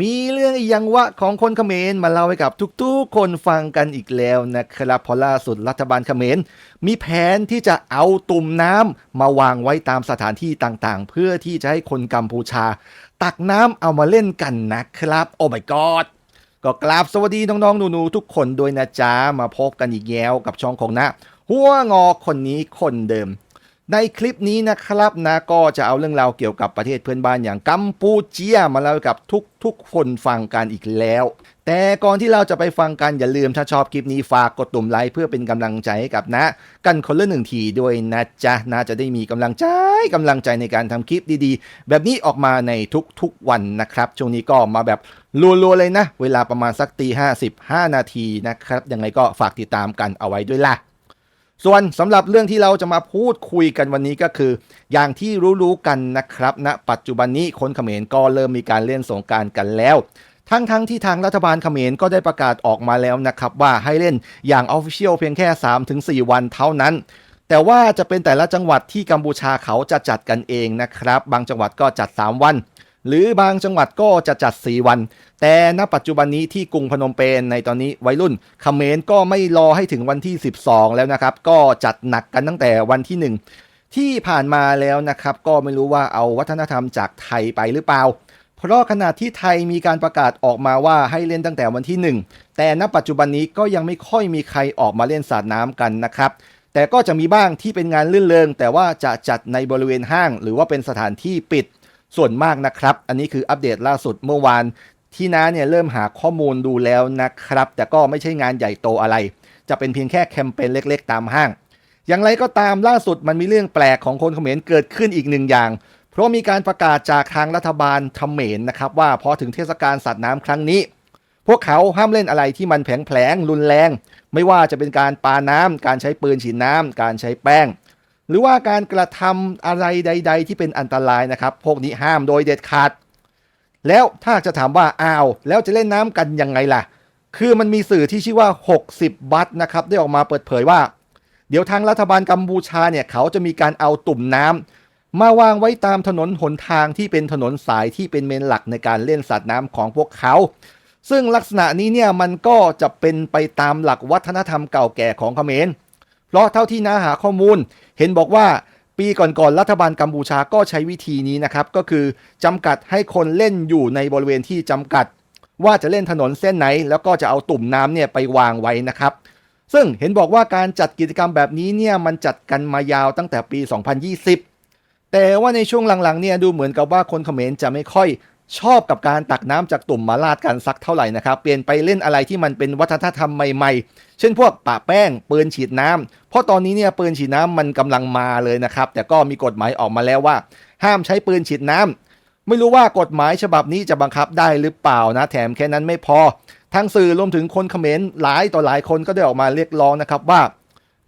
มีเรื่องอียังวะของคนเขมรมาเล่าให้กับทุกๆ คนฟังกันอีกแล้วนะครับพอล่าสุดรัฐบาลเขมรมีแผนที่จะเอาตุ่มน้ำมาวางไว้ตามสถานที่ต่างๆ เพื่อที่จะให้คนกัมพูชา ตักน้ำเอามาเล่นกันนะครับ โอ้ my god ก็กราบสวัสดีน้องๆหนูๆทุกคนด้วยนะจ๊ะมาพบกันอีกแล้วกับช่องของนะหัวงอคนนี้คนเดิม ในคลิปนี้นะครับนะก็จะเอาเรื่องราวเกี่ยวกับประเทศเพื่อนบ้านอย่างกัมพูเจียมาเล่ากับทุกๆคนฟังกันอีกแล้ว แต่ก่อนที่เราจะไปฟังกันอย่าลืมถ้าชอบคลิปนี้ฝากกดตุ่มไลค์เพื่อเป็นกำลังใจให้กับนะ กันคนละหนึ่งทีด้วยนะจ๊ะนะจะได้มีกำลังใจกำลังใจในการทำคลิปดีๆ แบบนี้ออกมาในทุกๆวันนะครับ ช่วงนี้ก็มาแบบรัวๆเลยนะ เวลาประมาณสักตีห้าสิบห้านาทีนะครับยังไงก็ฝากติดตามกันเอาไว้ด้วยล่ะ ส่วนสำหรับเรื่องที่เราจะมาพูดคุยกันวันนี้ก็คือ อย่างที่รู้ๆกันนะครับณนะปัจจุบันนี้คนเขมรก็เริ่มมีการเล่นสงกรารกันแล้ว ทั้งๆทที่ทางรัฐบาลเขมรก็ได้ประกาศออกมาแล้วนะครับว่าให้เล่นอย่างออฟฟิเชียลเพียงแค่ 3-4 วันเท่านั้นแต่ว่าจะเป็นแต่ละจังหวัดที่กัมพูชาเขาจะจัดกันเองนะครับ บางจังหวัดก็จัด 3 วัน หรือบางจังหวัดก็จะจัด 4 วัน แต่ณปัจจุบันนี้ที่กรุงพนมเปญในตอนนี้วัยรุ่นเขมรก็ไม่รอให้ถึงวันที่ 12 แล้วนะครับ ก็จัดหนักกันตั้งแต่วันที่ 1 ที่ผ่านมาแล้วนะครับ ก็ไม่รู้ว่าเอาวัฒนธรรมจากไทยไปหรือเปล่า เพราะขณะที่ไทยมีการประกาศออกมาว่าให้เล่นตั้งแต่วันที่ 1 แต่ณปัจจุบันนี้ก็ยังไม่ค่อยมีใครออกมาเล่นสาดน้ำกันนะครับแต่ก็จะมีบ้างที่เป็นงานลื่นเริงแต่ว่าจะจัดในบริเวณห้าง หรือว่าเป็นสถานที่ปิด ส่วนมากนะครับ อันนี้คืออัปเดตล่าสุดเมื่อวานที่น้าเนี่ยเริ่มหาข้อมูลดูแล้วนะครับ แต่ก็ไม่ใช่งานใหญ่โตอะไร จะเป็นเพียงแค่แคมเปญเล็กๆ ตามห้าง อย่างไรก็ตามล่าสุดมันมีเรื่องแปลกของคนเขมรเกิดขึ้นอีกหนึ่งอย่าง เพราะมีการประกาศจากทางรัฐบาลเขมรนะครับว่าพอถึงเทศกาลสัตว์น้ำครั้งนี้ พวกเขาห้ามเล่นอะไรที่มันแผลงๆรุนแรง ไม่ว่าจะเป็นการปาน้ำการใช้ปืนฉีดน้ำการใช้แป้ง หรือว่าการกระทำอะไรใด ๆ ที่เป็นอันตรายนะครับ พวกนี้ห้ามโดยเด็ดขาด แล้วถ้าจะถามว่าอ้าวแล้วจะเล่นน้ำกันยังไงล่ะ คือมันมีสื่อที่ชื่อว่า 60 บัตนะครับ ได้ออกมาเปิดเผยว่า เดี๋ยวทางรัฐบาลกัมพูชาเนี่ยเขาจะมีการเอาตุ่มน้ำมาวางไว้ตามถนนหนทางที่เป็นถนนสายที่เป็นเมนหลักในการเล่นสัตว์น้ำของพวกเขา ซึ่งลักษณะนี้เนี่ยมันก็จะเป็นไปตามหลักวัฒนธรรมเก่าแก่ของเขมร เพราะเท่าที่น้าหาข้อมูล เห็นบอกว่าปีก่อนๆรัฐบาลกัมพูชาก็ใช้วิธีนี้นะครับ ก็คือจำกัดให้คนเล่นอยู่ในบริเวณที่จำกัด ว่าจะเล่นถนนเส้นไหน แล้วก็จะเอาตุ่มน้ำเนี่ยไปวางไว้นะครับ ซึ่งเห็นบอกว่าการจัดกิจกรรมแบบนี้เนี่ยมันจัดกันมายาวตั้งแต่ปี 2020 แต่ว่าในช่วงหลังๆเนี่ยดูเหมือนกับว่าคนเขมรจะไม่ค่อย ชอบกับการตักน้ำจากตุ่มมาลาดกันสักเท่าไหร่นะครับ เปลี่ยนไปเล่นอะไรที่มันเป็นวัฒนธรรมใหม่ๆ เช่นพวกปะแป้งปืนฉีดน้ำเพราะตอนนี้เนี่ยปืนฉีดน้ำมันกำลังมาเลยนะครับ แต่ก็มีกฎหมายออกมาแล้วว่า ห้ามใช้ปืนฉีดน้ำไม่รู้ว่ากฎหมายฉบับนี้จะบังคับได้หรือเปล่านะแถมแค่นั้นไม่พอ ทางสื่อรวมถึงคนเขมรหลายต่อหลายคนก็ได้ออกมาเรียกร้องนะครับว่า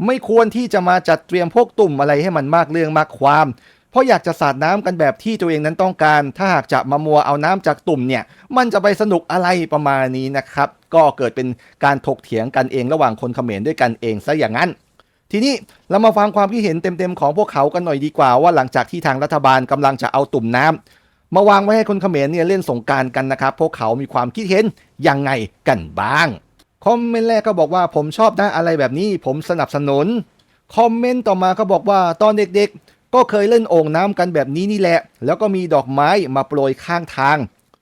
ไม่ควรที่จะมาจัดเตรียมพวกตุ่มอะไรให้มันมากเรื่องมากความ เพราะอยากจะสาดน้ำกันแบบที่ตัวเองนั้นต้องการ ถ้าหากจะมามัวเอาน้ำจากตุ่มเนี่ย มันจะไปสนุกอะไรประมาณนี้นะครับ ก็เกิดเป็นการถกเถียงกันเองระหว่างคนเขมรด้วยกันเองซะอย่างนั้นทีนี้เรามาฟังความคิดเห็นเต็มๆของพวกเขากันหน่อยดีกว่าว่าหลังจากที่ทางรัฐบาลกำลังจะเอาตุ่มน้ำมาวางไว้ให้คนเขมรเนี่ยเล่นสงการกันนะครับ พวกเขามีความคิดเห็นยังไงกันบ้าง คอมเมนต์แรกก็บอกว่าผมชอบนะอะไรแบบนี้ผมสนับสนุน คอมเมนต์ต่อมาก็บอกว่าตอนเด็กๆ ก็เคยเล่นโอ่งน้ำกันแบบนี้นี่แหละ แล้วก็มีดอกไม้มาโปรยข้างทาง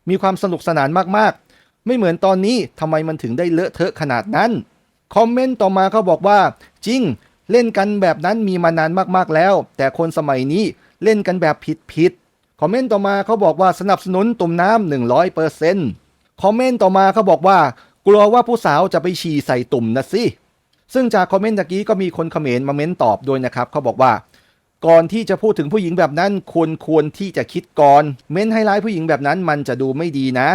มีความสนุกสนานมากๆ ไม่เหมือนตอนนี้ทำไมมันถึงได้เลอะเทอะขนาดนั้น คอมเมนต์ต่อมาเขาบอกว่า จริง เล่นกันแบบนั้นมีมานานมากๆแล้ว แต่คนสมัยนี้เล่นกันแบบผิดๆคอมเมนต์ต่อมาเขาบอกว่าสนับสนุนตุ่มน้ำหนึ่งร้อยเปอร์เซ็นต์คอมเมนต์ต่อมาเขาบอกว่า กลัวว่าผู้สาวจะไปฉี่ใส่ตุ่มนะสิซึ่งจากคอมเมนต์ตะกี้ก็มีคนเขมรมาเม้นตอบด้วยนะครับเขาบอกว่า ก่อนที่จะพูดถึงผู้หญิงแบบนั้นควรควรที่จะคิดก่อน เม้นให้ร้ายผู้หญิงแบบนั้นมันจะดูไม่ดีนะ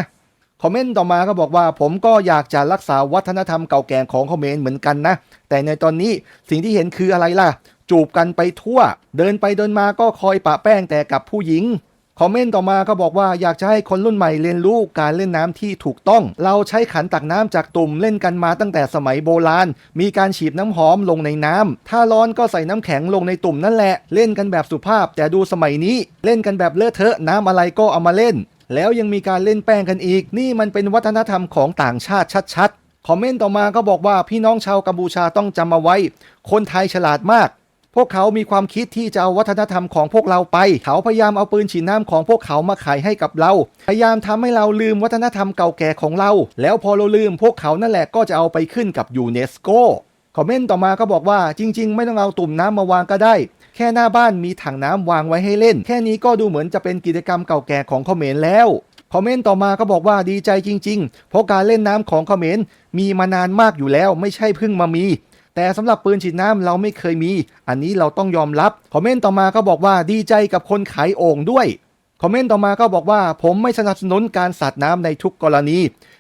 คอมเมนต์ต่อมาก็บอกว่าผมก็อยากจะรักษาวัฒนธรรมเก่าแก่ของคอมเมนต์เหมือนกันนะ แต่ในตอนนี้สิ่งที่เห็นคืออะไรล่ะ จูบกันไปทั่ว เดินไปเดินมาก็คอยปะแป้งแต่กับผู้หญิง คอมเมนต์ต่อมาก็บอกว่าอยากจะให้คนรุ่นใหม่เรียนรู้การเล่นน้ำที่ถูกต้อง เราใช้ขันตักน้ำจากตุ่มเล่นกันมาตั้งแต่สมัยโบราณ มีการฉีดน้ำหอมลงในน้ำถ้าร้อนก็ใส่น้ำแข็งลงในตุ่มนั่นแหละ เล่นกันแบบสุภาพ แต่ดูสมัยนี้ เล่นกันแบบเลอะเทอะน้ำอะไรก็เอามาเล่น แล้วยังมีการเล่นแป้งกันอีก นี่มันเป็นวัฒนธรรมของต่างชาติชัดๆคอมเมนต์ต่อมาก็บอกว่าพี่น้องชาวกัมพูชาต้องจำเอาไว้ คนไทยฉลาดมาก พวกเขามีความคิดที่จะเอาวัฒนธรรมของพวกเราไป เขาพยายามเอาปืนฉีดน้ำของพวกเขามาขายให้กับเรา พยายามทำให้เราลืมวัฒนธรรมเก่าแก่ของเรา แล้วพอเราลืมพวกเขานั่นแหละก็จะเอาไปขึ้นกับยูเนสโกคอมเมนต์ต่อมาก็บอกว่าจริง ๆ ไม่ต้องเอาตุ่มน้ำมาวางก็ได้ แค่หน้าบ้านมีถังน้ำวางไว้ให้เล่น แค่นี้ก็ดูเหมือนจะเป็นกิจกรรมเก่าแก่ของคอมเขมรแล้วคอมเมนต์ต่อมาก็บอกว่าดีใจจริง ๆ เพราะการเล่นน้ำของคอมเขมรมีมานานมากอยู่แล้วไม่ใช่เพิ่งมามี แต่สำหรับปืนฉีดน้ำเราไม่เคยมี อันนี้เราต้องยอมรับ คอมเมนต์ต่อมาก็บอกว่าดีใจกับคนขายโอ่งด้วย คอมเมนต์ต่อมาก็บอกว่า ผมไม่สนับสนุนการสาดน้ำในทุกกรณี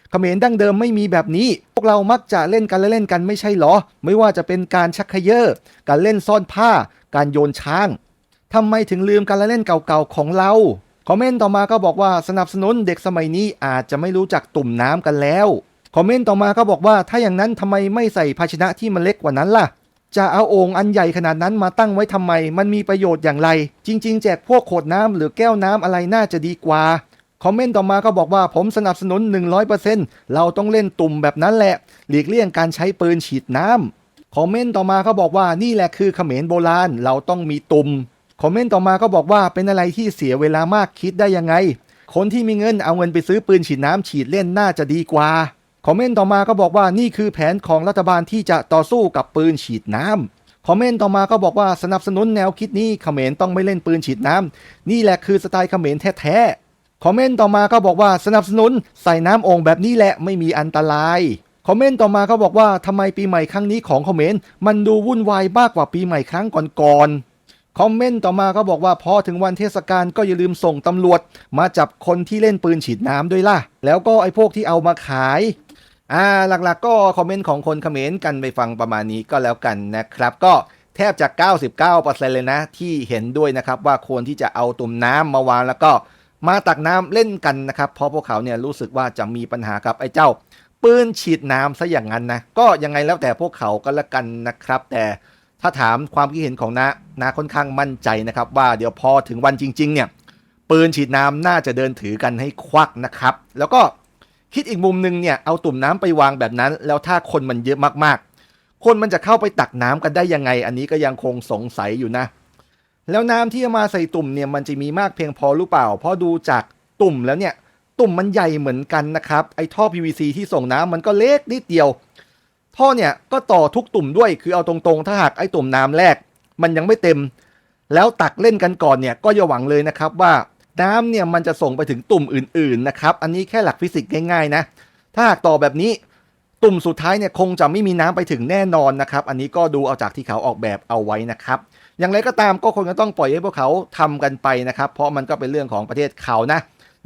เขมรดั้งเดิมไม่มีแบบนี้ พวกเรามักจะเล่นกันและเล่นกันไม่ใช่หรอ ไม่ว่าจะเป็นการชักเขยอการเล่นซ่อนผ้า การโยนช้างทำไมถึงลืมการละเล่นเก่าๆของเรา คอมเมนต์ต่อมาก็บอกว่าสนับสนุนเด็กสมัยนี้อาจจะไม่รู้จักตุ่มน้ำกันแล้ว คอมเมนต์ต่อมาก็บอกว่าถ้าอย่างนั้นทำไมไม่ใส่ภาชนะที่มันเล็กกว่านั้นล่ะ จะเอาโอ่งอันใหญ่ขนาดนั้นมาตั้งไว้ทำไม มันมีประโยชน์อย่างไร จริง ๆ แจกพวกขวดน้ำหรือแก้วน้ำอะไรน่าจะดีกว่าคอมเมนต์ต่อมาก็บอกว่าผมสนับสนุน 100%เราต้องเล่นตุ่มแบบนั้นแหละ หลีกเลี่ยงการใช้ปืนฉีดน้ำคอมเมนต์ต่อมาก็บอกว่านี่แหละคือเขมรโบราณ เราต้องมีตุ่มคอมเมนต์ต่อมาก็บอกว่าเป็นอะไรที่เสียเวลามากคิดได้ยังไง คนที่มีเงินเอาเงินไปซื้อปืนฉีดน้ำฉีดเล่นน่าจะดีกว่า คอมเมนต์ต่อมาก็บอกว่านี่คือแผนของรัฐบาลที่จะต่อสู้กับปืนฉีดน้ำคอมเมนต์ต่อมาก็บอกว่าสนับสนุนแนวคิดนี้เขมรต้องไม่เล่นปืนฉีดน้ำนี่แหละคือสไตล์เขมรแท้ๆคอมเมนต์ต่อมาก็บอกว่าสนับสนุนใส่น้ำโอ่งแบบนี้แหละไม่มีอันตรายคอมเมนต์ต่อมาก็บอกว่าทำไมปีใหม่ครั้งนี้ของเขมรมันดูวุ่นวายมากกว่าปีใหม่ครั้งก่อนๆคอมเมนต์ต่อมาก็บอกว่าพอถึงวันเทศกาลก็อย่าลืมส่งตำรวจ มาจับคนที่เล่นปืนฉีดน้ำด้วยล่ะ แล้วก็ไอ้พวกที่เอามาขาย อ่าหลักๆก็คอมเมนต์ของคนเขมรกันไปฟังประมาณนี้ก็แล้วกันนะครับ ก็แทบจะ 99%เลยนะ ที่เห็นด้วยนะครับว่าควรที่จะเอาตุ่มน้ำมาวางแล้วก็มาตักน้ำเล่นกันนะครับ เพราะพวกเขาเนี่ยรู้สึกว่าจะมีปัญหากับไอ้เจ้า ปืนฉีดน้ำซะอย่างนั้นนะ ก็ยังไงแล้วแต่พวกเขาก็แล้วกันนะครับ แต่ถ้าถามความคิดเห็นของนานาค่อนข้างมั่นใจนะครับว่าเดี๋ยวพอถึงวันจริง ๆ เนี่ยปืนฉีดน้ำน่าจะเดินถือกันให้ควักนะครับ แล้วก็ คิดอีกมุมหนึ่งเนี่ยเอาตุ่มน้ำไปวางแบบนั้น แล้วถ้าคนมันเยอะมากๆ คนมันจะเข้าไปตักน้ำกันได้ยังไง อันนี้ก็ยังคงสงสัยอยู่นะ แล้วน้ำที่เอามาใส่ตุ่มเนี่ยมันจะมีมากเพียงพอหรือเปล่า เพราะดูจากตุ่มแล้วเนี่ยตุ่มมันใหญ่เหมือนกันนะครับไอ้ท่อ PVC ที่ส่งน้ำมันก็เล็กนิดเดียว ท่อเนี่ยก็ต่อทุกตุ่มด้วยคือเอาตรงๆ ถ้าหากไอ้ตุ่มน้ำแรก มันยังไม่เต็ม แล้วตักเล่นกันก่อนเนี่ยก็อย่าหวังเลยนะครับว่า น้ำเนี่ยมันจะส่งไปถึงตุ่มอื่นๆนะครับ อันนี้แค่หลักฟิสิกส์ง่ายๆนะ ถ้าหากต่อแบบนี้ตุ่มสุดท้ายเนี่ยคงจะไม่มีน้ำไปถึงแน่นอนนะครับ อันนี้ก็ดูเอาจากที่เขาออกแบบเอาไว้นะครับ อย่างไรก็ตามก็คงจะต้องปล่อยให้พวกเขาทำกันไปนะครับ เพราะมันก็เป็นเรื่องของประเทศเขานะ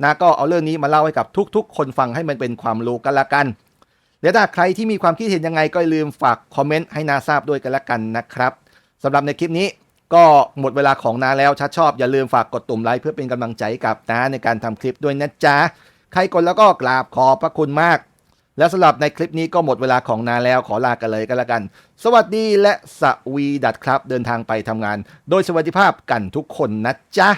นะก็เอาเรื่องนี้มาเล่าให้กับทุกๆ คนฟังให้มันเป็นความรู้กันละกันเดี๋ยวถ้าใครที่มีความคิดเห็นยังไงก็ลืมฝากคอมเมนต์ให้นาทราบด้วยกันละกันนะครับสำหรับในคลิปนี้ ก็หมดเวลาของนาแล้วชัดชอบอย่าลืมฝากกดตุ่มไลค์เพื่อเป็นกำลังใจกับนาในการทำคลิปด้วยนะจ๊ะ ใครกดแล้วก็กราบขอบพระคุณมาก และสำหรับในคลิปนี้ก็หมดเวลาของนาแล้วขอลากันเลยกันละกัน สวัสดีและสวีดัตครับ เดินทางไปทำงาน โดยสวัสดิภาพกันทุกคนนะจ๊ะ